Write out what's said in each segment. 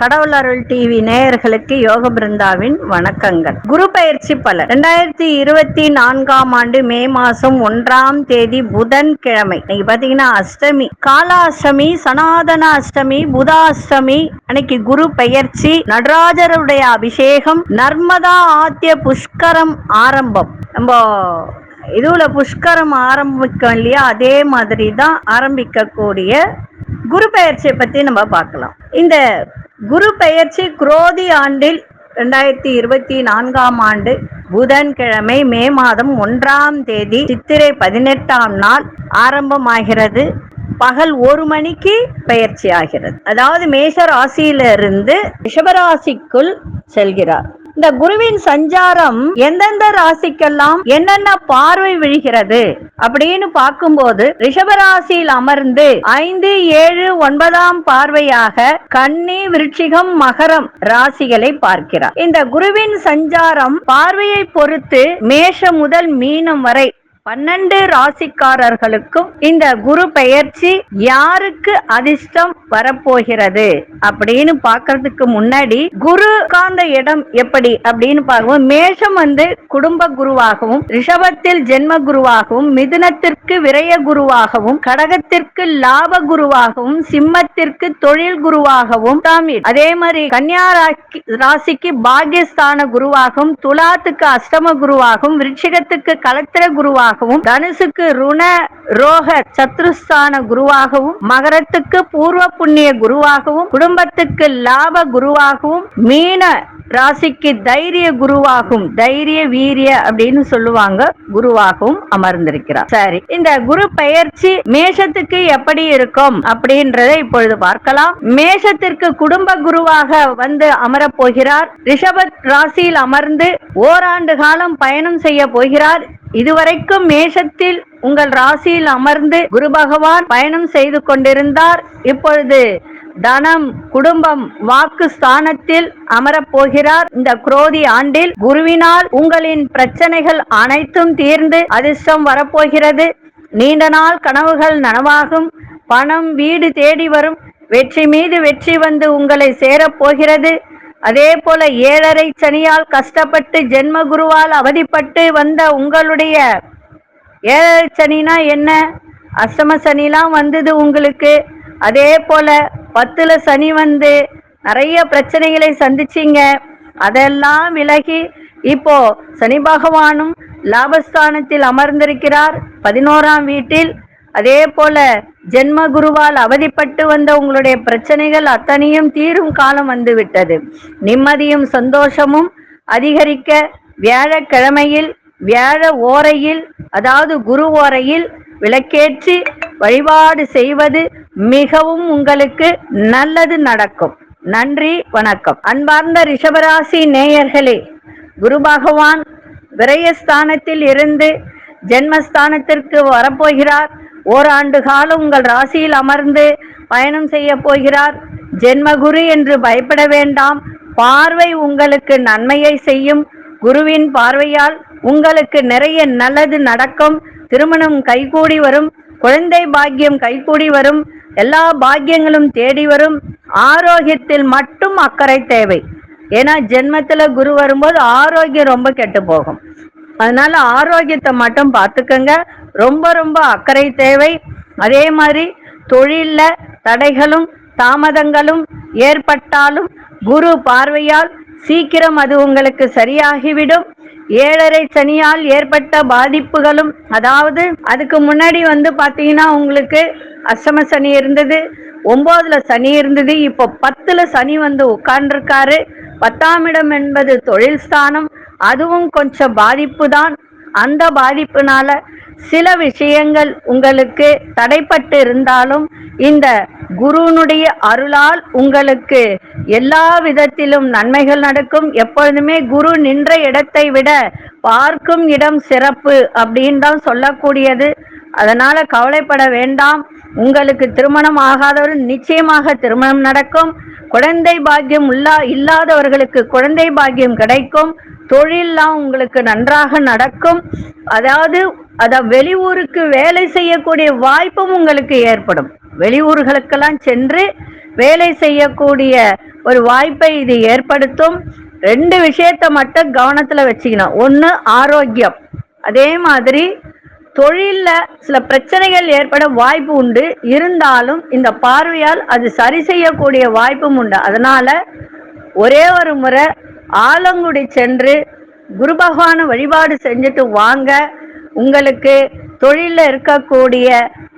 கடவுள் அருள் டிவி நேயர்களுக்கு யோக பிருந்தாவின் வணக்கங்கள். குரு பயிற்சி பலன். ரெண்டாயிரத்தி இருபத்தி நான்காம் ஆண்டு மே மாசம் ஒன்றாம் தேதி புதன் கிழமை இன்னைக்கு பாத்தீங்கன்னா அஷ்டமி. காலாஷ்டமி சனாதன அஷ்டமி புதாஷ்டமி அன்னைக்கு குரு பெயர்ச்சி நடராஜருடைய அபிஷேகம் நர்மதா ஆத்திய புஷ்கரம் ஆரம்பம். நம்ம இதுல புஷ்கரம் ஆரம்பிக்கும் இல்லையா? அதே மாதிரி தான் ஆரம்பிக்கக்கூடிய குரு பெயர்ச்சியை பத்தி நம்ம பார்க்கலாம். இந்த குரு பெயர்ச்சி குரோதி ஆண்டில் ரெண்டாயிரத்தி இருபத்தி நான்காம் ஆண்டு புதன்கிழமை மே மாதம் ஒன்றாம் தேதி சித்திரை பதினெட்டாம் நாள் ஆரம்பமாகிறது. பகல் ஒரு மணிக்கு பெயர்ச்சி ஆகிறது. அதாவது மேஷ ராசியிலிருந்து ரிஷபராசிக்குள் செல்கிறார். இந்த குருவின் சஞ்சாரம் எந்தெந்த ராசிக்கெல்லாம் என்னென்ன பார்வை விழுகிறது அப்படின்னு பார்க்கும்போது ரிஷபராசியில் அமர்ந்து ஐந்து ஏழு ஒன்பதாம் பார்வையாக கன்னி விருட்சிகம் மகரம் ராசிகளை பார்க்கிறார். இந்த குருவின் சஞ்சாரம் பார்வையை பொறுத்து மேஷம் முதல் மீனம் வரை பன்னெண்டு ராசிக்காரர்களுக்கும் இந்த குரு பெயர்ச்சி யாருக்கு அதிர்ஷ்டம் வரப்போகிறது அப்படின்னு பாக்குறதுக்கு முன்னாடி குரு காந்த இடம் எப்படி அப்படின்னு பார்ப்போம். மேஷம் வந்து குடும்ப குருவாகவும் ரிஷபத்தில் ஜென்ம குருவாகவும் மிதுனத்திற்கு விரய குருவாகவும் கடகத்திற்கு லாப குருவாகவும் சிம்மத்திற்கு தொழில் குருவாகவும் அதே மாதிரி கன்னியா ராசிக்கு பாகியஸ்தான குருவாகவும் துலாத்துக்கு அஷ்டம குருவாகவும் விருட்சிகத்துக்கு கலத்திர குருவாகவும் குருவாகவும் தனுசுக்கு ருண ரோக சத்ருஸ்தான குருவாகவும் மகரத்துக்கு பூர்வ புண்ணிய குருவாகவும் குடும்பத்துக்கு லாப குருவாகவும் மீன ராசிக்கு தைரிய குருவாகும். தைரிய வீரிய அப்படின்னு சொல்லுவாங்க. குருவாகவும் அமர்ந்திருக்கிறார். சரி இந்த குரு பயிற்சி மேஷத்துக்கு எப்படி இருக்கும் அப்படின்றத இப்பொழுது பார்க்கலாம். மேஷத்திற்கு குடும்ப குருவாக வந்து அமர போகிறார் ரிஷபத் ராசியில் அமர்ந்து ஓராண்டு காலம் பயணம் செய்ய போகிறார். இதுவரைக்கும் மேஷத்தில் உங்கள் ராசியில் அமர்ந்து குரு பகவான் பயணம் செய்து கொண்டிருந்தார். இப்பொழுது தனம் குடும்பம் வாக்கு ஸ்தானத்தில் அமரப் போகிறார். இந்த குரோதி ஆண்டில் குருவினால் உங்களின் பிரச்சனைகள் அனைத்தும் தீர்ந்து அதிர்ஷ்டம் வரப்போகிறது. நீண்ட நாள் கனவுகள் நனவாகும். பணம் வீடு தேடி வரும். வெற்றி மீது வெற்றி வந்து உங்களை சேரப்போகிறது அதே போல ஏழரை சனியால் கஷ்டப்பட்டு ஜென்ம குருவால் அவதிப்பட்டு வந்த உங்களுடைய ஏழரை சனினா என்ன? அஷ்டம சனிலாம் வந்தது உங்களுக்கு. அதே போல பத்துல சனி வந்து நிறைய பிரச்சனைகளை சந்திச்சிங்க. அதெல்லாம் விலகி இப்போ சனி பகவானும் லாபஸ்தானத்தில் அமர்ந்திருக்கிறார். பதினோராம் வீட்டில் அதே போல ஜென்ம குருவால் அவதிப்பட்டு வந்த உங்களுடைய பிரச்சனைகள் அத்தனையும் தீரும் காலம் வந்துவிட்டது நிம்மதியும் சந்தோஷமும் அதிகரிக்க வியாழக்கிழமையில் வியாழ ஓரையில் அதாவது குரு ஓரையில் விளக்கேற்றி வழிபாடு செய்வது மிகவும் உங்களுக்கு நல்லது நடக்கும். நன்றி வணக்கம். அன்பார்ந்த ரிஷபராசி நேயர்களே குரு பகவான் விரயஸ்தானத்தில் இருந்து ஜென்மஸ்தானத்திற்கு வரப்போகிறார். ஓராண்டு காலம் உங்கள் ராசியில் அமர்ந்து பயணம் செய்ய போகிறார். ஜென்மகுரு என்று பயப்பட வேண்டாம். பார்வை உங்களுக்கு நன்மையை செய்யும். குருவின் பார்வையால் உங்களுக்கு நிறைய நல்லது நடக்கும். திருமணம் கைகூடி வரும். குழந்தை பாக்கியம் கைகூடி வரும். எல்லா பாக்கியங்களும் தேடி வரும். ஆரோக்கியத்தில் மட்டும் அக்கறை தேவை. ஏன்னா ஜென்மத்துல குரு வரும்போது ஆரோக்கியம் ரொம்ப கெட்டு போகும். அதனால ஆரோக்கியத்தை மட்டும் பார்த்துக்கங்க. ரொம்ப ரொம்ப அக்கறை தேவை. அதே மாதிரி தொழில்ல தடைகளும் தாமதங்களும் ஏற்பட்டாலும் குரு பார்வையால் சீக்கிரம் அது உங்களுக்கு சரியாகிவிடும். ஏழரை சனியால் ஏற்பட்ட பாதிப்புகளும் அதாவது அதுக்கு முன்னாடி வந்து பாத்தீங்கன்னா உங்களுக்கு அஷ்டம சனி இருந்தது ஒன்பதுல சனி இருந்தது இப்போ பத்துல சனி வந்து உட்கார்ந்துருக்காரு. பத்தாம் இடம் என்பது தொழில் ஸ்தானம் அதுவும் கொஞ்சம் பாதிப்பு தான் அந்த பாதிப்புனால சில விஷயங்கள் உங்களுக்கு தடைப்பட்டு இருந்தாலும் இந்த குருனுடைய அருளால் உங்களுக்கு எல்லா விதத்திலும் நன்மைகள் நடக்கும். எப்பொழுதுமே குரு நின்ற இடத்தை விட பார்க்கும் இடம் சிறப்பு அப்படின்னு தான் சொல்லக்கூடியது. அதனால கவலைப்பட வேண்டாம். உங்களுக்கு திருமணம் ஆகாதவர் நிச்சயமாக திருமணம் நடக்கும். குழந்தை பாக்கியம் உள்ளா இல்லாதவர்களுக்கு குழந்தை பாக்கியம் கிடைக்கும். தொழில்லாம் உங்களுக்கு நன்றாக நடக்கும். அதாவது அத வெளியூருக்கு வேலை செய்யக்கூடிய வாய்ப்பும் உங்களுக்கு ஏற்படும். வெளியூர்களுக்கெல்லாம் சென்று வேலை செய்யக்கூடிய ஒரு வாய்ப்பை இது ஏற்படுத்தும். ரெண்டு விஷயத்தை மட்டும் கவனத்துல வச்சுக்கணும். ஒன்று ஆரோக்கியம். அதே மாதிரி தொழிலில் சில பிரச்சனைகள் ஏற்பட வாய்ப்பு உண்டு. இருந்தாலும் இந்த பார்வையால் அது சரி செய்யக்கூடிய வாய்ப்பும் உண்டு. அதனால ஒரே ஒரு முறை ஆலங்குடி சென்று குரு பகவானை வழிபாடு செஞ்சுட்டு வாங்க. உங்களுக்கு தொழிலில் இருக்கக்கூடிய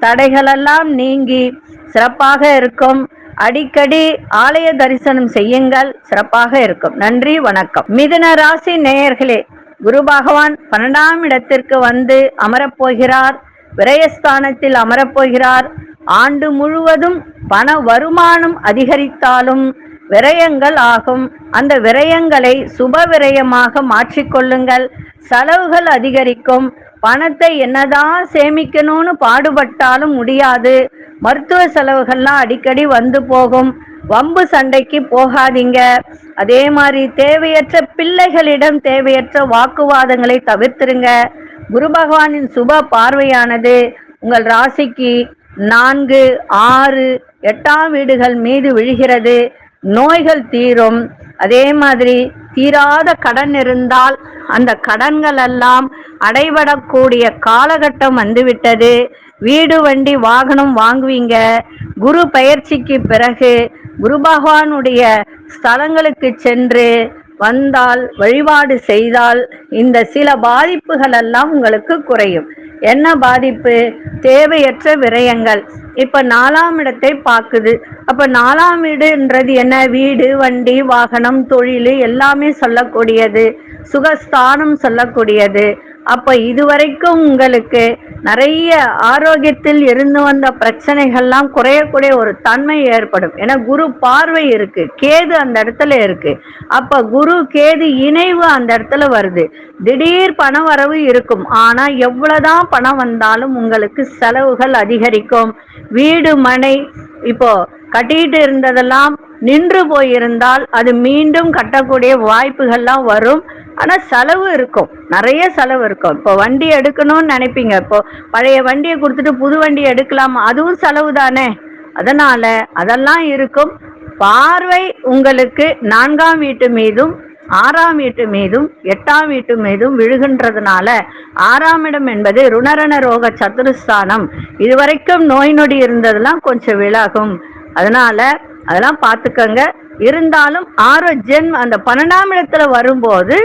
தடைகளெல்லாம் நீங்கி சிறப்பாக இருக்கும். அடிக்கடி ஆலய தரிசனம் செய்யுங்கள் சிறப்பாக இருக்கும். நன்றி வணக்கம். மிதுன ராசி நேயர்களே குரு பகவான் பன்னெண்டாம் இடத்திற்கு வந்து அமரப்போகிறார். விரயஸ்தானத்தில் அமரப்போகிறார். ஆண்டு முழுவதும் பண வருமானம் அதிகரித்தாலும் விரயங்கள் ஆகும். அந்த விரயங்களை சுப விரயமாக மாற்றிக்கொள்ளுங்கள். செலவுகள் அதிகரிக்கும். பணத்தை என்னதான் சேமிக்கணும்னு பாடுபட்டாலும் முடியாது. மருத்துவ செலவுகள்லாம் அடிக்கடி வந்து போகும். வம்பு சண்டைக்கு போகாதீங்க. அதே மாதிரி தேவையற்ற பிள்ளைகளிடம் தேவையற்ற வாக்குவாதங்களை தவிர்த்துருங்க. குரு பகவானின் சுப பார்வையானது உங்கள் ராசிக்கு நான்கு ஆறு எட்டாம் வீடுகள் மீது விழுகிறது. நோய்கள் தீரும். அதே மாதிரி தீராத கடன் இருந்தால் அந்த கடன்கள் எல்லாம் அடைபடக்கூடிய காலகட்டம் வந்துவிட்டது. வீடு வண்டி வாகனம் வாங்குவீங்க. குரு பயிற்சிக்கு பிறகு குரு பகவானுடைய ஸ்தலங்களுக்கு சென்று வந்தால் வழிபாடு செய்தால் இந்த சில பாதிப்புகள் எல்லாம் உங்களுக்கு குறையும். என்ன பாதிப்பு? தேவையற்ற விரயங்கள். இப்ப நாலாம் இடத்தை பார்க்குது. அப்ப நாலாம் வீடுன்றது என்ன? வீடு வண்டி வாகனம் தொழில் எல்லாமே சொல்லக்கூடியது. சுகஸ்தானம் சொல்லக்கூடியது. அப்போ இதுவரைக்கும் உங்களுக்கு நிறைய ஆரோக்கியத்தில் இருந்து வந்த பிரச்சனைகள்லாம் குறையக்கூடிய ஒரு தன்மை ஏற்படும். ஏன்னா குரு பார்வை இருக்கு கேது அந்த இடத்துல இருக்கு. அப்போ குரு கேது இணைவு அந்த இடத்துல வருது. திடீர் பண வரவு இருக்கும். ஆனா எவ்வளவுதான் பணம் வந்தாலும் உங்களுக்கு செலவுகள் அதிகரிக்கும். வீடு மனை இப்போ கட்டிட்டு இருந்ததெல்லாம் நின்று போயிருந்தால் அது மீண்டும் கட்டக்கூடிய வாய்ப்புகள்லாம் வரும். ஆனா செலவு இருக்கும். நிறைய செலவு இருக்கும். இப்போ வண்டி எடுக்கணும்னு நினைப்பீங்க. இப்போ பழைய வண்டியை கொடுத்துட்டு புது வண்டி எடுக்கலாமா. அதுவும் செலவு தானே? அதனால அதெல்லாம் இருக்கும். பார்வை உங்களுக்கு நான்காம் வீட்டு மீதும் ஆறாம் வீட்டு மீதும் எட்டாம் வீட்டு மீதும் விழுகின்றதுனால ஆறாம் இடம் என்பது ருணரண ரோக சத்துருஸ்தானம் இதுவரைக்கும் நோய் நொடி இருந்ததெல்லாம் கொஞ்சம் விலகும். அதனால அதெல்லாம் பார்த்துக்கங்க. இருந்தாலும் ஆரோக்கியம் அந்த பன்னெண்டாம் இடத்துல வரும்போது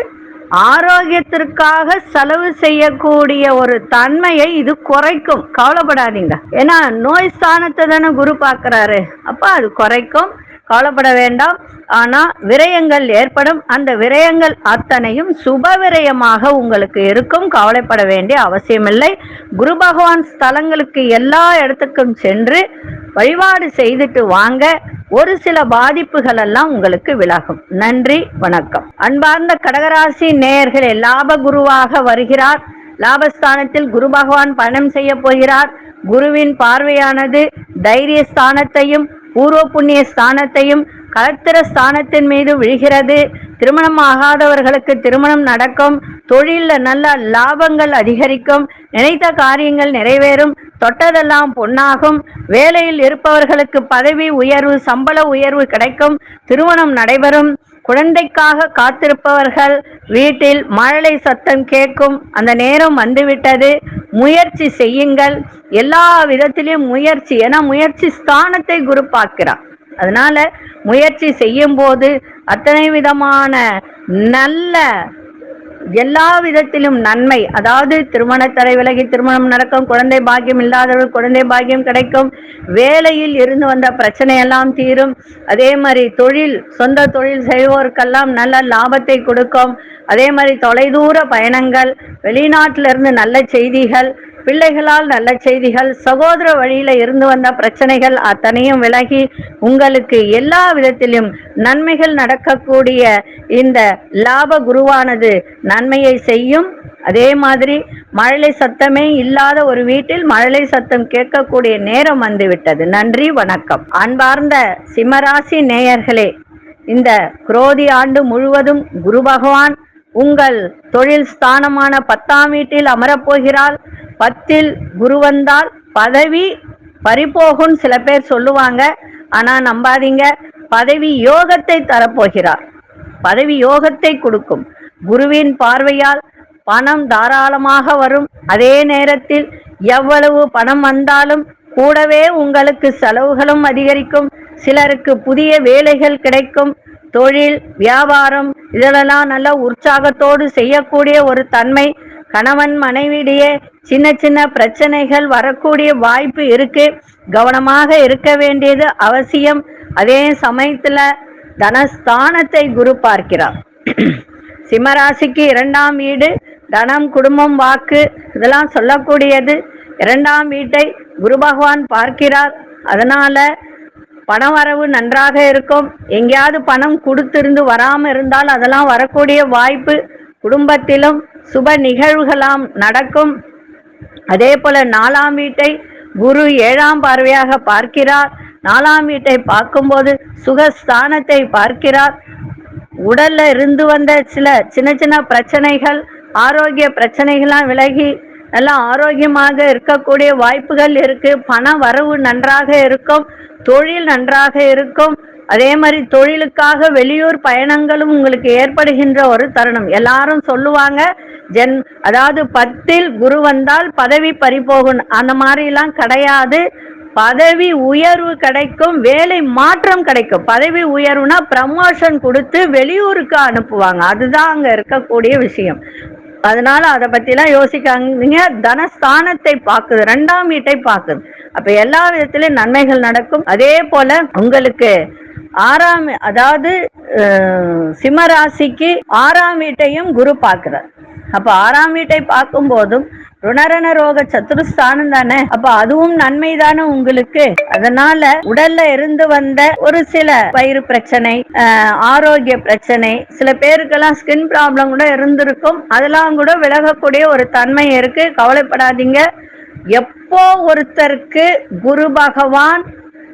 ஆரோக்கியத்திற்காக செலவு செய்யக்கூடிய ஒரு தன்மையை இது குறைக்கும். கவலைப்படாதீங்க. ஏன்னா நோய் ஸ்தானத்தை தானே குரு பார்க்குறாரு. அப்போ அது குறைக்கும். கவலைப்பட வேண்டாம். ஆனால் விரயங்கள் ஏற்படும். அந்த விரயங்கள் அத்தனையும் சுப விரயமாக உங்களுக்கு இருக்கும். கவலைப்பட வேண்டிய அவசியமில்லை. குரு பகவான் ஸ்தலங்களுக்கு எல்லா இடத்துக்கும் சென்று வழிபாடு செய்துட்டு வாங்க. ஒரு சில பாதிப்புகள் எல்லாம் உங்களுக்கு விலகும். நன்றி வணக்கம். அன்பார்ந்த கடகராசி நேயர்களே லாப குருவாக வருகிறார். லாபஸ்தானத்தில் குரு பகவான் பயணம் செய்ய போகிறார். குருவின் பார்வையானது தைரிய ஸ்தானத்தையும் பூர்வ புண்ணிய ஸ்தானத்தையும் கலத்திர ஸ்தானத்தின் மீது விழுகிறது. திருமணம் ஆகாதவர்களுக்கு திருமணம் நடக்கும். தொழிலில் நல்ல லாபங்கள் அதிகரிக்கும். நினைத்த காரியங்கள் நிறைவேறும். தொட்டதெல்லாம் பொன்னாகும். வேலையில் இருப்பவர்களுக்கு பதவி உயர்வு சம்பள உயர்வு கிடைக்கும். திருமணம் நடைபெறும். குழந்தைக்காக காத்திருப்பவர்கள் வீட்டில் மழலை சத்தம் கேட்கும். அந்த நேரம் வந்துவிட்டது. முயற்சி செய்யுங்கள். எல்லா விதத்திலும் முயற்சி ஏன்னா முயற்சி ஸ்தானத்தை குரு பார்க்கிறார். அதனால முயற்சி செய்யும் போது அத்தனை விதமான நல்ல எல்லா விதத்திலும் நன்மை. அதாவது திருமண தடை விலகி திருமணம் நடக்கும் குழந்தை பாக்கியம் இல்லாதவர்கள் குழந்தை பாக்கியம் கிடைக்கும் வேலையில் இருந்து வந்த பிரச்சனை எல்லாம் தீரும். அதே மாதிரி தொழில் சொந்த தொழில் செய்வோருக்கெல்லாம் நல்ல லாபத்தை கொடுக்கும். அதே மாதிரி தொலைதூர பயணங்கள் வெளிநாட்டிலிருந்து நல்ல செய்திகள் பிள்ளைகளால் நல்ல செய்திகள் சகோதர வழியில இருந்து வந்த பிரச்சனைகள் அத்தனையும் விலகி உங்களுக்கு எல்லா விதத்திலும் நன்மைகள் நடக்கக்கூடிய இந்த லாப குருவானது நன்மையை செய்யும். அதே மாதிரி மழலை சத்தமே இல்லாத ஒரு வீட்டில் மழலை சத்தம் கேட்கக்கூடிய நேரம் வந்துவிட்டது. நன்றி வணக்கம். அன்பார்ந்த சிம்மராசி நேயர்களே இந்த குரோதி ஆண்டு முழுவதும் குரு பகவான் உங்கள் தொழில் ஸ்தானமான பத்தாம் வீட்டில் அமரப்போகிறாள் பத்தில் குரு வந்தால் பதவி பறிபோகும் சில பேர் சொல்லுவாங்க. ஆனா நம்பாதீங்க. பதவி யோகத்தை தரப்போகிறார். பதவி யோகத்தை கொடுக்கும். குருவின் பார்வையால் பணம் தாராளமாக வரும். அதே நேரத்தில் எவ்வளவு பணம் வந்தாலும் கூடவே உங்களுக்கு செலவுகளும் அதிகரிக்கும். சிலருக்கு புதிய வேலைகள் கிடைக்கும். தொழில் வியாபாரம் இதெல்லாம் நல்ல உற்சாகத்தோடு செய்யக்கூடிய ஒரு தன்மை கணவன் மனைவியிடையே சின்ன சின்ன பிரச்சனைகள் வரக்கூடிய வாய்ப்பு இருக்கு. கவனமாக இருக்க வேண்டியது அவசியம். அதே சமயத்துல தனஸ்தானத்தை குரு பார்க்கிறார். சிம்மராசிக்கு இரண்டாம் வீடு தனம் குடும்பம் வாக்கு இதெல்லாம் சொல்லக்கூடியது. இரண்டாம் வீட்டை குரு பகவான் பார்க்கிறார். அதனால பணம் வரவு நன்றாக இருக்கும். எங்கேயாவது பணம் கொடுத்திருந்து வராம இருந்தால் அதெல்லாம் வரக்கூடிய வாய்ப்பு குடும்பத்திலும் சுப நிகழ்வுகளாம் நடக்கும். அதே போல நாலாம் வீட்டை குரு ஏழாம் பார்வையாக பார்க்கிறார். நாலாம் வீட்டை பார்க்கும்போது சுகஸ்தானத்தை பார்க்கிறார். உடல்ல இருந்து வந்த சில சின்ன சின்ன பிரச்சனைகள் ஆரோக்கிய பிரச்சனைகள்லாம் விலகி நல்லா ஆரோக்கியமாக இருக்கக்கூடிய வாய்ப்புகள் இருக்கு. பண வரவு நன்றாக இருக்கும். தொழில் நன்றாக இருக்கும். அதே மாதிரி தொழிலுக்காக வெளியூர் பயணங்களும் உங்களுக்கு ஏற்படுகின்ற ஒரு தருணம். எல்லாரும் சொல்லுவாங்க ஜென் அதாவது பத்தில் குரு வந்தால் பதவி பறிபோகும். அந்த மாதிரிலாம் கிடையாது. பதவி உயர்வு கிடைக்கும் வேலை மாற்றம் கிடைக்கும். பதவி உயர்வுனா ப்ரமோஷன் கொடுத்து வெளியூருக்கு அனுப்புவாங்க. அதுதான் அங்க இருக்கக்கூடிய விஷயம். அதனால அதை பத்திலாம் யோசிக்காதீங்க. தனஸ்தானத்தை பார்க்குது ரெண்டாம் வீட்டை பார்க்குது. அப்ப எல்லா விதத்திலும் நன்மைகள் நடக்கும். அதே போல உங்களுக்கு ஆறாம் அதாவது சிம்மராசிக்கு சிம்ம ராசிக்கு ஆறாம் வீட்டையும் குரு பார்க்கிறார். அப்ப ஆறாம் வீட்டை பார்க்கும் போதும் ருணரண ரோக சத்துருஸ்தானம் தானே? அப்ப அதுவும் நன்மை தானே உங்களுக்கு? அதனால உடல்ல இருந்து வந்த ஒரு சில வயிறு பிரச்சனை ஆரோக்கிய பிரச்சனை சில பேருக்கெல்லாம் ஸ்கின் ப்ராப்ளம் கூட இருந்திருக்கும். அதெல்லாம் கூட விலகக்கூடிய ஒரு தன்மை இருக்கு. கவலைப்படாதீங்க. எப்போ ஒருத்தருக்கு குரு பகவான்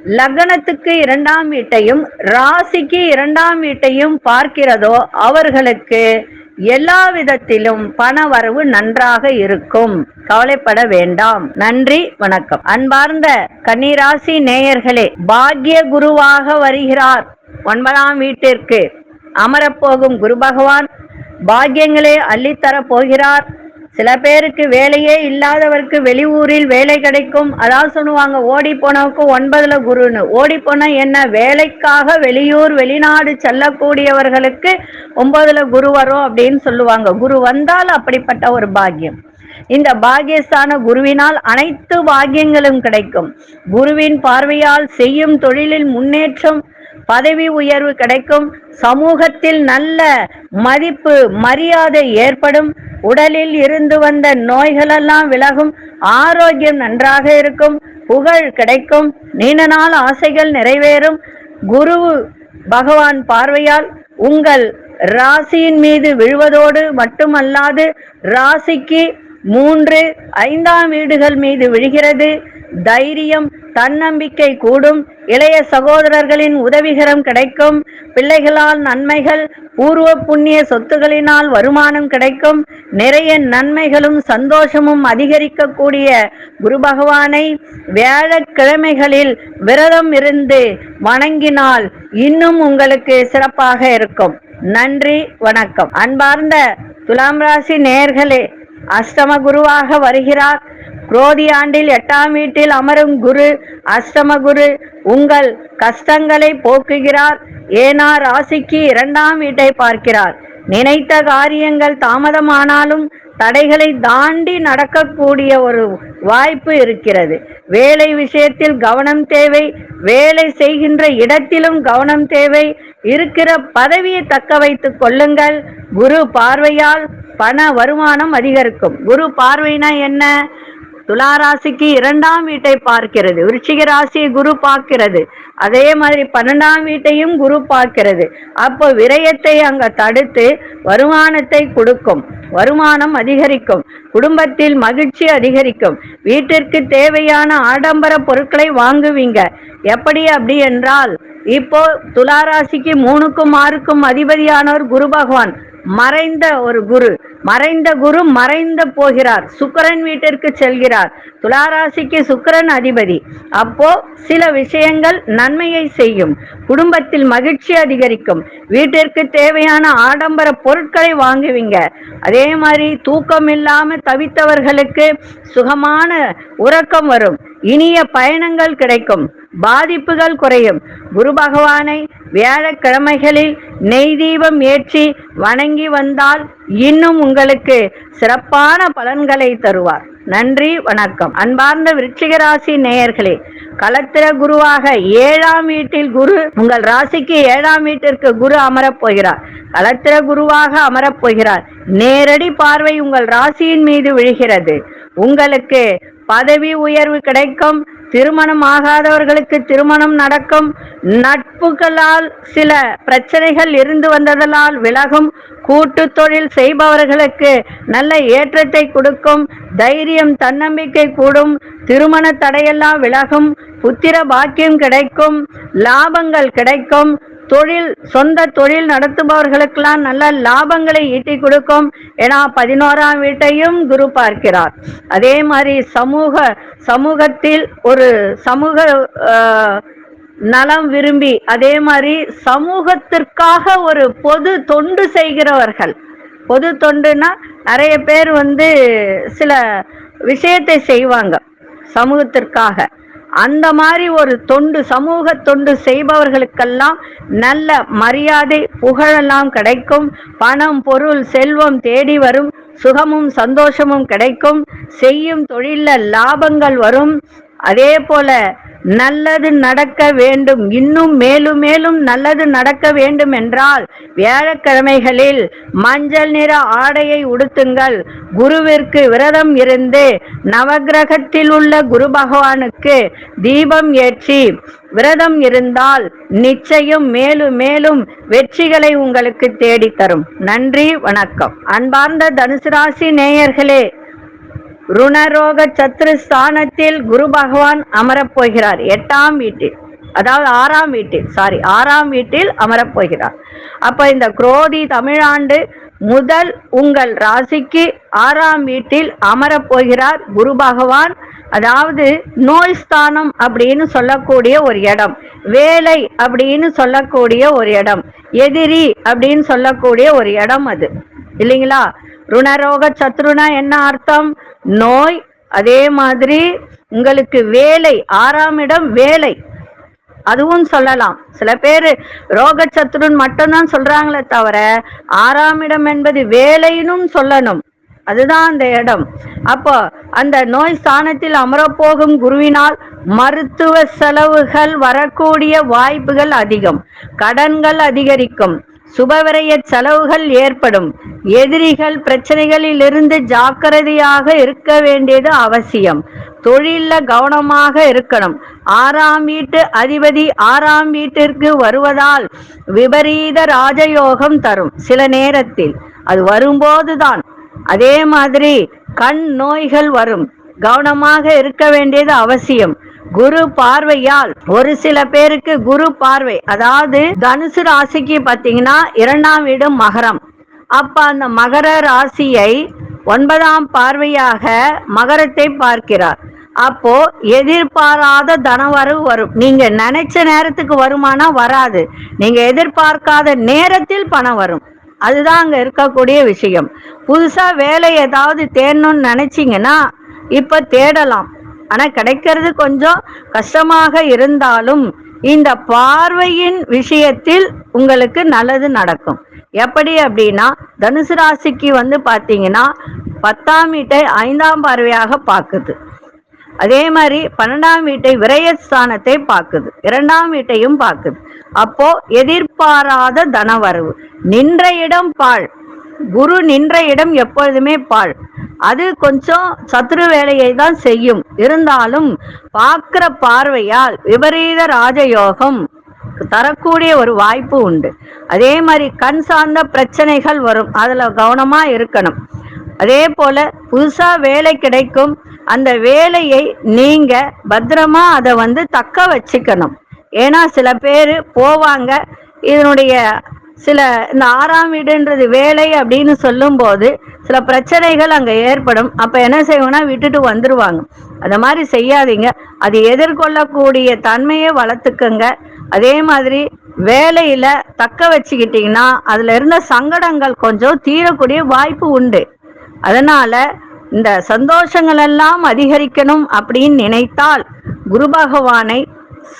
லக்னத்துக்கு இரண்டாம் வீட்டையும் ராசிக்கு இரண்டாம் வீட்டையும் பார்க்கிறதோ அவர்களுக்கு எல்லா விதத்திலும் பண வரவு நன்றாக இருக்கும். கவலைப்பட வேண்டாம். நன்றி வணக்கம். அன்பார்ந்த கன்னிராசி நேயர்களே பாக்ய குருவாக வருகிறார். ஒன்பதாம் வீட்டிற்கு அமரப்போகும் குரு பகவான் பாக்கியங்களை அள்ளித்தரப் போகிறார். சில பேருக்கு வேலையே இல்லாதவருக்கு வெளியூரில் வேலை கிடைக்கும். அதாவது சொல்லுவாங்க ஓடி போனவுக்கு ஒன்பதுல குருன்னு. ஓடி போனா என்ன? வேலைக்காக வெளியூர் வெளிநாடு செல்லக்கூடியவர்களுக்கு ஒன்பதுல குரு வரும் அப்படின்னு சொல்லுவாங்க. குரு வந்தால் அப்படிப்பட்ட ஒரு பாக்கியம். இந்த பாகியஸ்தான குருவினால் அனைத்து பாக்கியங்களும் கிடைக்கும். குருவின் பார்வையால் செய்யும் தொழிலில் முன்னேற்றம் பதவி உயர்வு கிடைக்கும். சமூகத்தில் நல்ல மதிப்பு மரியாதை ஏற்படும். உடலில் இருந்து வந்த நோய்களெல்லாம் விலகும். ஆரோக்கியம் நன்றாக இருக்கும். புகழ் கிடைக்கும். நீண்ட நாள் ஆசைகள் நிறைவேறும். குரு பகவான் பார்வையால் உங்கள் ராசியின் மீது விழுவதோடு மட்டுமல்லாது ராசிக்கு மூன்று ஐந்தாம் வீடுகள் மீது விழுகிறது. தைரியம் தன்னம்பிக்கை கூடும். இளைய சகோதரர்களின் உதவிகரம் கிடைக்கும். பிள்ளைகளால் நன்மைகள் பூர்வ புண்ணிய சொத்துகளினால் வருமானம் கிடைக்கும். நிறைய நன்மைகளும் சந்தோஷமும் அதிகரிக்கக்கூடிய குரு பகவானை வியாழக்கிழமைகளில் விரதம் இருந்து வணங்கினால் இன்னும் உங்களுக்கு சிறப்பாக இருக்கும். நன்றி வணக்கம். அன்பார்ந்த துலாம் ராசி நேர்களே அஷ்டம குருவாக வருகிறார். குரோதி ஆண்டில் எட்டாம் வீட்டில் அமரும் குரு அஷ்டம குரு உங்கள் கஷ்டங்களை போக்குகிறார். ஏனா ராசிக்கு இரண்டாம் வீட்டை பார்க்கிறார். நினைத்த காரியங்கள் தாமதமானாலும் தடைகளை தாண்டி நடக்கக்கூடிய ஒரு வாய்ப்பு இருக்கிறது. வேலை விஷயத்தில் கவனம் தேவை. வேலை செய்கின்ற இடத்திலும் கவனம் தேவை. இருக்கிற பதவியை தக்க வைத்துக் கொள்ளுங்கள். குரு பார்வையால் பண வருமானம் அதிகரிக்கும். குரு பார்வைனா என்ன? துளாராசிக்கு இரண்டாம் வீட்டை பார்க்கிறது. விருச்சிக ராசியை குரு பார்க்கிறது. அதே மாதிரி பன்னெண்டாம் வீட்டையும் குரு பார்க்கிறது. அப்போ விரயத்தை அங்க தடுத்து வருமானத்தை கொடுக்கும். வருமானம் அதிகரிக்கும். குடும்பத்தில் மகிழ்ச்சி அதிகரிக்கும். வீட்டிற்கு தேவையான ஆடம்பர பொருட்களை வாங்குவீங்க. எப்படி? அப்படி என்றால் இப்போ துலா ராசிக்கு மூணுக்கும் ஆறுக்கும் அதிபதியானவர் குரு பகவான். மறைந்த ஒரு குரு. மறைந்த குரு மறைந்த போகிறார். சுக்கிரன் வீட்டிற்கு செல்கிறார். துளாராசிக்கு சுக்கரன் அதிபதி. அப்போ சில விஷயங்கள் நன்மையை செய்யும். குடும்பத்தில் மகிழ்ச்சி அதிகரிக்கும். வீட்டிற்கு தேவையான ஆடம்பர பொருட்களை வாங்குவீங்க. அதே மாதிரி தூக்கம் இல்லாம தவித்தவர்களுக்கு சுகமான உறக்கம் வரும். இனிய பயணங்கள் கிடைக்கும். பாதிப்புகள் குறையும். குரு பகவானை வியாழக்கிழமைகளில் நெய் தீபம் ஏற்றி வணங்கி வந்தால் இன்னும் உங்களுக்கு சிறப்பான பலன்களை தருவார். நன்றி வணக்கம். அன்பார்ந்த விருச்சிக ராசி நேயர்களே கலத்திர குருவாக ஏழாம் வீட்டில் குரு உங்கள் ராசிக்கு ஏழாம் வீட்டிற்கு குரு அமரப் போகிறார். கலத்திர குருவாக அமரப் போகிறார். நேரடி பார்வை உங்கள் ராசியின் மீது விழுகிறது. உங்களுக்கு பதவி உயர்வு கிடைக்கும். திருமணம் ஆகாதவர்களுக்கு திருமணம் நடக்கும். நட்புகளால் சில பிரச்சனைகள் இருந்து வந்ததலால் விலகும். கூட்டு தொழில் செய்பவர்களுக்கு நல்ல ஏற்றத்தை கொடுக்கும். தைரியம் தன்னம்பிக்கை கூடும். திருமண தடையெல்லாம் விலகும். புத்திர பாக்கியம் கிடைக்கும். லாபங்கள் கிடைக்கும். தொழில் சொந்த தொழில் நடத்துபவர்களுக்கெல்லாம் நல்ல லாபங்களை ஈட்டி கொடுக்கும் ஏன்னா பதினோராம் வீட்டையும் குரு பார்க்கிறார். அதே மாதிரி சமூக சமூகத்தில் ஒரு சமூக நலம் விரும்பி அதே மாதிரி சமூகத்திற்காக ஒரு பொது தொண்டு செய்கிறவர்கள். பொது தொண்டுனா நிறைய பேர் வந்து சில விஷயத்தை செய்வாங்க சமூகத்திற்காக. அந்த மாதிரி ஒரு தொண்டு சமூக தொண்டு செய்பவர்களுக்கெல்லாம் நல்ல மரியாதை புகழெல்லாம் கிடைக்கும். பணம் பொருள் செல்வம் தேடி வரும். சுகமும் சந்தோஷமும் கிடைக்கும். செய்யும் தொழில லாபங்கள் வரும். அதே போல நல்லது நடக்க வேண்டும். இன்னும் மேலும் மேலும் நல்லது நடக்க வேண்டும் என்றால் வியாழக்கிழமைகளில் மஞ்சள் நிற ஆடையை உடுத்துங்கள். குருவிற்கு விரதம் இருந்து நவக்கிரகத்தில் உள்ள குரு பகவானுக்கு தீபம் ஏற்றி விரதம் இருந்தால் நிச்சயம் மேலும் மேலும் வெற்றிகளை உங்களுக்கு தேடித்தரும். நன்றி வணக்கம். அன்பார்ந்த தனுசு ராசி நேயர்களே ருணரோக சத்ரு ஸ்தானத்தில் குரு பகவான் அமரப் போகிறார். எட்டாம் வீட்டில். அதாவது ஆறாம் வீட்டில். சாரி ஆறாம் வீட்டில் அமரப் போகிறார். அப்ப இந்த குரோதி தமிழாண்டு முதல் உங்கள் ராசிக்கு ஆறாம் வீட்டில் அமரப் போகிறார் குரு பகவான். அதாவது நோய் ஸ்தானம் அப்படின்னு சொல்லக்கூடிய ஒரு இடம். வேலை அப்படின்னு சொல்லக்கூடிய ஒரு இடம். எதிரி அப்படின்னு சொல்லக்கூடிய ஒரு இடம் அது. இல்லைங்களா? ருணரோக சத்ருனா என்ன அர்த்தம்? நோய் அதே மாதிரி உங்களுக்கு வேலை ஆறாம் இடம் வேலை. அதுவும் சொல்லலாம். சில பேர் ரோக சத்ருன் மட்டும்தான் சொல்றாங்களே தவிர ஆறாம் இடம் என்பது வேலையினும் சொல்லணும். அதுதான் அந்த இடம். அப்போ அந்த நோய் ஸ்தானத்தில் அமரப்போகும் குருவினால் மருத்துவ செலவுகள் வரக்கூடிய வாய்ப்புகள் அதிகம். கடன்கள் அதிகரிக்கும். சுபவிரய செலவுகள் ஏற்படும். எதிரிகள் பிரச்சனைகளில் இருந்து ஜாக்கிரதையாக இருக்க வேண்டியது அவசியம். தொழில்ல கவனமாக இருக்கணும். ஆறாம் வீட்டு அதிபதி ஆறாம் வீட்டிற்கு வருவதால் விபரீத ராஜயோகம் தரும் சில நேரத்தில். அது வரும்போதுதான். அதே மாதிரி கண் நோய்கள் வரும். கவனமாக இருக்க வேண்டியது அவசியம். குரு பார்வையால் ஒரு சில பேருக்கு குரு பார்வை அதாவது தனுசு ராசிக்கு பாத்தீங்கன்னா இரண்டாம் வீடு மகரம். அப்ப அந்த மகர ராசியை ஒன்பதாம் பார்வையாக மகரத்தை பார்க்கிறார். அப்போ எதிர்பாராத தனவரவு வரும். நீங்க நினைச்ச நேரத்துக்கு வருமானா வராது. நீங்க எதிர்பார்க்காத நேரத்தில் பணம் வரும். அதுதான் அங்க இருக்கக்கூடிய விஷயம். புதுசா வேலை ஏதாவது தேடணும்னு நினைச்சீங்கன்னா இப்ப தேடலாம். ஆனா கிடைக்கிறது கொஞ்சம் கஷ்டமாக இருந்தாலும் இந்த பார்வையின் விஷயத்தில் உங்களுக்கு நல்லது நடக்கும். எப்படி அப்படின்னா தனுசு ராசிக்கு வந்து பாத்தீங்கன்னா பத்தாம் வீட்டை ஐந்தாம் பார்வையாக பார்க்குது. அதே மாதிரி பன்னெண்டாம் வீட்டை விரயஸ்தானத்தை பார்க்குது. இரண்டாம் வீட்டையும் பார்க்குது. அப்போ எதிர்பாராத தனவரவு நின்ற இடம் பாழ். குரு நின்ற இடம் எப்பொழுதுமே பாழ். அது கொஞ்சம் சத்ரு வேலையை தான் செய்யும். இருந்தாலும் பார்க்கிற பார்வையால் விபரீத ராஜயோகம் தரக்கூடிய ஒரு வாய்ப்பு உண்டு. அதே மாதிரி கண் சார்ந்த பிரச்சனைகள் வரும். அதுல கவனமா இருக்கணும். அதே போல புதுசா வேலை கிடைக்கும். அந்த வேலையை நீங்க பத்திரமா அதை வந்து தக்க வச்சுக்கணும். ஏன்னா சில பேர் போவாங்க. இதனுடைய சில இந்த ஆறாம் வீடுன்றது வேலை அப்படின்னு சொல்லும்போது சில பிரச்சனைகள் அங்க ஏற்படும். அப்ப என்ன செய்வோம்னா விட்டுட்டு வந்துருவாங்க. அந்த மாதிரி செய்யாதீங்க. அது எதிர்கொள்ளக்கூடிய தன்மையை வளர்த்துக்கங்க. அதே மாதிரி வேலையில தக்க வச்சுக்கிட்டீங்கன்னா அதுல இருந்த சங்கடங்கள் கொஞ்சம் தீரக்கூடிய வாய்ப்பு உண்டு. அதனால இந்த சந்தோஷங்கள் எல்லாம் அதிகரிக்கணும் அப்படின்னு நினைத்தால் குரு பகவானை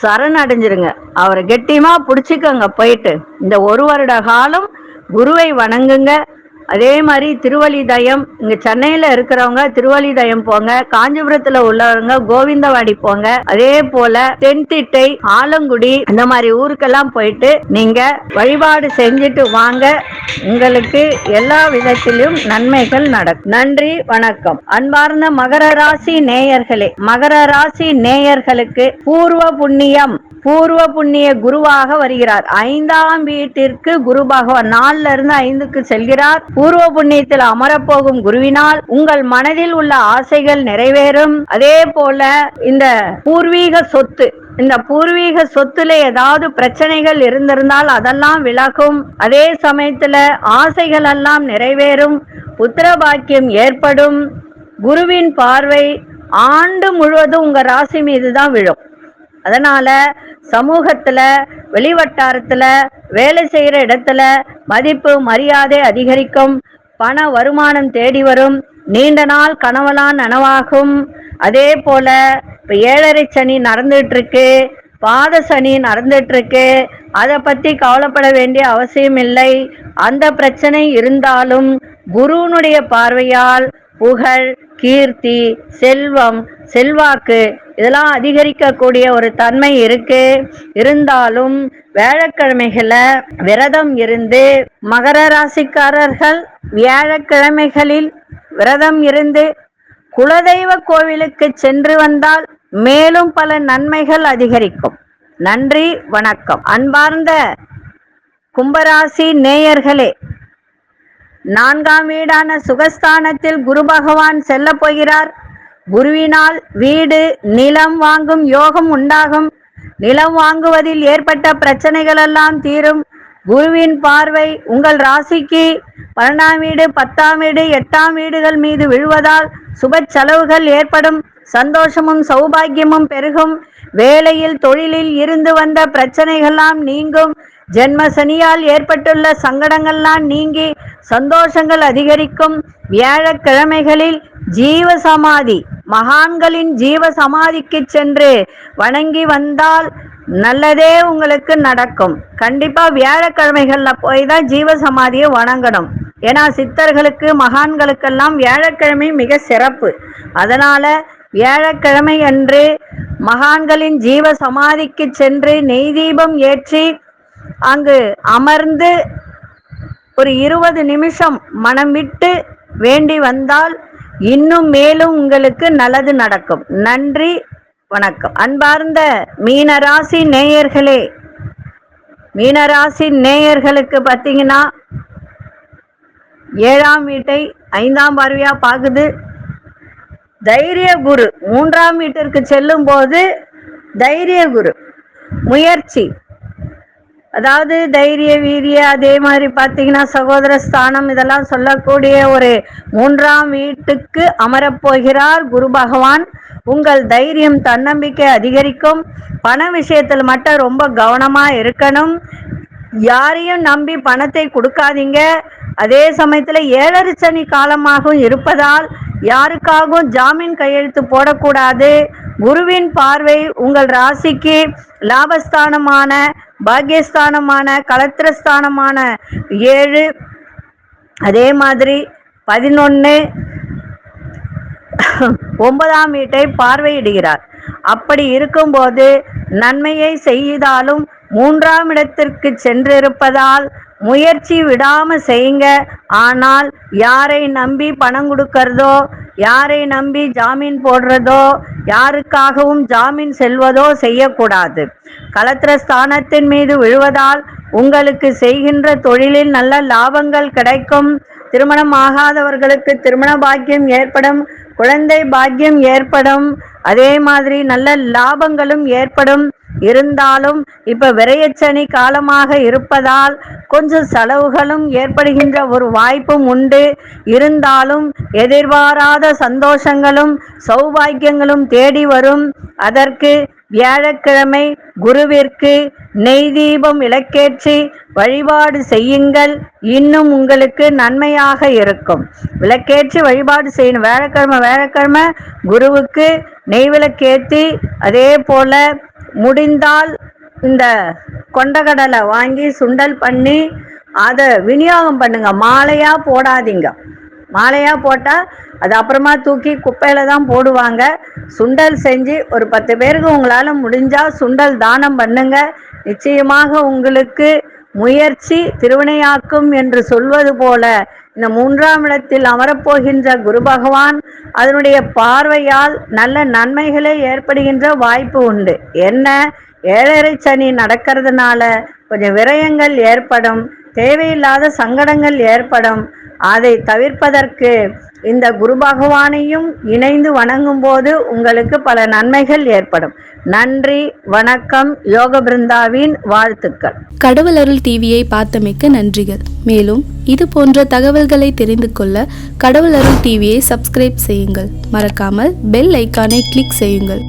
சரணடைஞ்சிருங்க அவரை கெட்டியமா பிடிச்சிக்கங்க போயிட்டு. இந்த ஒரு வருட காலம் குருவை வணங்குங்க. அதே மாதிரி திருவலிதயம் இங்க சென்னையில இருக்கிறவங்க திருவலிதயம் போங்க காஞ்சிபுரத்துல உள்ளவங்க கோவிந்தவாடி போங்க. அதே போல தென்திட்டை ஆலங்குடி இந்த மாதிரி ஊருக்கெல்லாம் போயிட்டு நீங்க வழிபாடு செஞ்சுட்டு வாங்க. உங்களுக்கு எல்லா விதத்திலும் நன்மைகள் நடக்கும். நன்றி வணக்கம். அன்பார்ந்த மகர ராசி நேயர்களே மகர ராசி நேயர்களுக்கு பூர்வ புண்ணியம். பூர்வ புண்ணிய குருவாக வருகிறார். ஐந்தாம் வீட்டிற்கு குரு பகவான் நாலுல இருந்து ஐந்துக்கு செல்கிறார். பூர்வ புண்ணியத்தில் அமரப்போகும் குருவினால் உங்கள் மனதில் உள்ள ஆசைகள் நிறைவேறும். அதே போல இந்த பூர்வீக சொத்து இந்த பூர்வீக சொத்துல ஏதாவது பிரச்சனைகள் இருந்திருந்தால் அதெல்லாம் விலகும். அதே சமயத்துல ஆசைகள் எல்லாம் நிறைவேறும். புத்திர பாக்கியம் ஏற்படும். குருவின் பார்வை ஆண்டு முழுவதும் உங்க ராசி மீது தான் விழும். அதனால சமூகத்துல வெளிவட்டாரத்துல வேலை செய்யற இடத்துல மதிப்பு மரியாதை அதிகரிக்கும் பண வருமானம் தேடி வரும் நீண்ட நாள் கனவெல்லாம் நனவாகும். அதே போல இப்ப ஏழரை சனி நடந்துட்டு இருக்கு பாத சனி நடந்துட்டு இருக்கு அதை பத்தி கவலைப்பட வேண்டிய அவசியம் இல்லை. அந்த பிரச்சனை இருந்தாலும் குருனுடைய பார்வையால் புகழ் கீர்த்தி செல்வம் செல்வாக்கு இதெல்லாம் அதிகரிக்கக்கூடிய ஒரு தன்மை இருக்கு. இருந்தாலும் வியாழக்கிழமைகள விரதம் இருந்து மகர ராசிக்காரர்கள் வியாழக்கிழமைகளில் விரதம் இருந்து குலதெய்வ கோவிலுக்கு சென்று வந்தால் மேலும் பல நன்மைகள் அதிகரிக்கும். நன்றி வணக்கம். அன்பார்ந்த கும்பராசி நேயர்களே நான்காம் வீடான சுகஸ்தானத்தில் குரு பகவான் செல்ல போகிறார். குருவினால் வீடு நிலம் வாங்கும் யோகம் உண்டாகும். நிலம் வாங்குவதில் ஏற்பட்ட பிரச்சனைகள் எல்லாம் தீரும். குருவின் பார்வை உங்கள் ராசிக்கு பன்னெண்டாம் வீடு பத்தாம் வீடு எட்டாம் வீடுகள் மீது விழுவதால் சுப செலவுகள் ஏற்படும். சந்தோஷமும் சௌபாகியமும் பெருகும். வேலையில் தொழிலில் இருந்து வந்த பிரச்சனைகள்லாம் நீங்கும். ஜென்ம சனியால் ஏற்பட்டுள்ள சங்கடங்கள்லாம் நீங்கி சந்தோஷங்கள் அதிகரிக்கும். வியாழக்கிழமைகளில் ஜீவ சமாதி மகான்களின் ஜீவ சமாதிக்கு சென்று வணங்கி வந்தால் நல்லதே உங்களுக்கு நடக்கும். கண்டிப்பா வியாழக்கிழமைகள்ல போய் தான் ஜீவ சமாதியை வணங்கணும். ஏன்னா சித்தர்களுக்கு மகான்களுக்கெல்லாம் வியாழக்கிழமை மிக சிறப்பு. அதனால வியாழக்கிழமை அன்று மகான்களின் ஜீவ சமாதிக்கு சென்று நெய் தீபம் ஏற்றி அங்கு அமர்ந்து ஒரு இருபது நிமிஷம் மனம் விட்டு வேண்டி வந்தால் இன்னும் மேலும் உங்களுக்கு நல்லது நடக்கும். நன்றி வணக்கம். அன்பார்ந்த மீனராசி நேயர்களே மீனராசி நேயர்களுக்கு பார்த்தீங்கன்னா ஏழாம் வீட்டை ஐந்தாம் பார்வையா பார்க்குது. தைரிய குரு மூன்றாம் வீட்டிற்கு செல்லும் போது தைரிய குரு முயற்சி. அதாவது தைரிய வீரிய அதே மாதிரி பார்த்தீங்கன்னா சகோதர ஸ்தானம் இதெல்லாம் சொல்லக்கூடிய ஒரு மூன்றாம் வீட்டுக்கு அமரப்போகிறார் குரு பகவான். உங்கள் தைரியம் தன்னம்பிக்கை அதிகரிக்கும். பண விஷயத்தில் மட்டும் ரொம்ப கவனமா இருக்கணும். யாரையும் நம்பி பணத்தை கொடுக்காதீங்க. அதே சமயத்துல ஏழரை சனி காலமாகவும் இருப்பதால் யாருக்காகவும் ஜாமீன் கையெழுத்து போடக்கூடாது. குருவின் பார்வை உங்கள் ராசிக்கு லாபஸ்தானமான பாக்கியஸ்தானமான கலத்திரஸ்தானமான ஏழு அதே மாதிரி பதினொன்று ஒன்பதாம் வீட்டை பார்வையிடுகிறார். அப்படி இருக்கும்போது நன்மையை செய்தாலும் மூன்றாம் இடத்திற்கு சென்றிருப்பதால் முயற்சி விடாம செய்யுங்க. ஆனால் யாரை நம்பி பணம் கொடுக்கறதோ யாரை நம்பி ஜாமீன் போடுறதோ யாருக்காகவும் ஜாமீன் செல்வதோ செய்யக்கூடாது. கலத்திர ஸ்தானத்தின் மீது விழுவதால் உங்களுக்கு செய்கின்ற தொழிலில் நல்ல லாபங்கள் கிடைக்கும். திருமணம் ஆகாதவர்களுக்கு திருமண பாக்கியம் ஏற்படும். குழந்தை பாக்கியம் ஏற்படும். அதே மாதிரி நல்ல லாபங்களும் ஏற்படும். இருந்தாலும் இப்ப விரையச்சனி காலமாக இருப்பதால் கொஞ்சம் செலவுகளும் ஏற்படுகின்ற ஒரு வாய்ப்பும் உண்டு. இருந்தாலும் எதிர்பாராத சந்தோஷங்களும் சௌபாக்கியங்களும் தேடி வரும். அதற்கு வியாழக்கிழமை குருவிற்கு நெய் தீபம் விளக்கேற்றி வழிபாடு செய்யுங்கள். இன்னும் உங்களுக்கு நன்மையாக இருக்கும். விளக்கேற்றி வழிபாடு செய்யணும். வேலைக்கிழமை வேலைக்கிழமை குருவுக்கு நெய்விளக்கேற்றி அதே போல முடிந்தால் இந்த கொண்டகடலை வாங்கி சுண்டல் பண்ணி அதை விநியோகம் பண்ணுங்க. மாலையா போடாதீங்க. மாலையா போட்டால் அது அப்புறமா தூக்கி குப்பையில தான் போடுவாங்க. சுண்டல் செஞ்சு ஒரு பத்து பேருக்கு உங்களால் முடிஞ்சால் சுண்டல் தானம் பண்ணுங்க. நிச்சயமாக உங்களுக்கு முயற்சி திருவினையாக்கும் என்று சொல்வது போல இந்த மூன்றாம் இடத்தில் அமரப்போகின்ற குரு பகவான் அதனுடைய பார்வையால் நல்ல நன்மைகளே ஏற்படுகின்ற வாய்ப்பு உண்டு. என்ன? ஏழரை சனி நடக்கிறதுனால கொஞ்சம் விரயங்கள் ஏற்படும். தேவையில்லாத சங்கடங்கள் ஏற்படும். அதை தவிர்ப்பதற்கு இந்த குரு பகவானையும் இணைந்து வணங்கும் போது உங்களுக்கு பல நன்மைகள் ஏற்படும். நன்றி வணக்கம் யோக பிருந்தாவின் வாழ்த்துக்கள். கடவுள் அருள் டிவியை பார்த்தமைக்க நன்றிகள். மேலும் இது போன்ற தகவல்களை தெரிந்து கொள்ள கடவுள் அருள் டிவியை சப்ஸ்கிரைப் செய்யுங்கள். மறக்காமல் பெல் ஐக்கானை கிளிக் செய்யுங்கள்.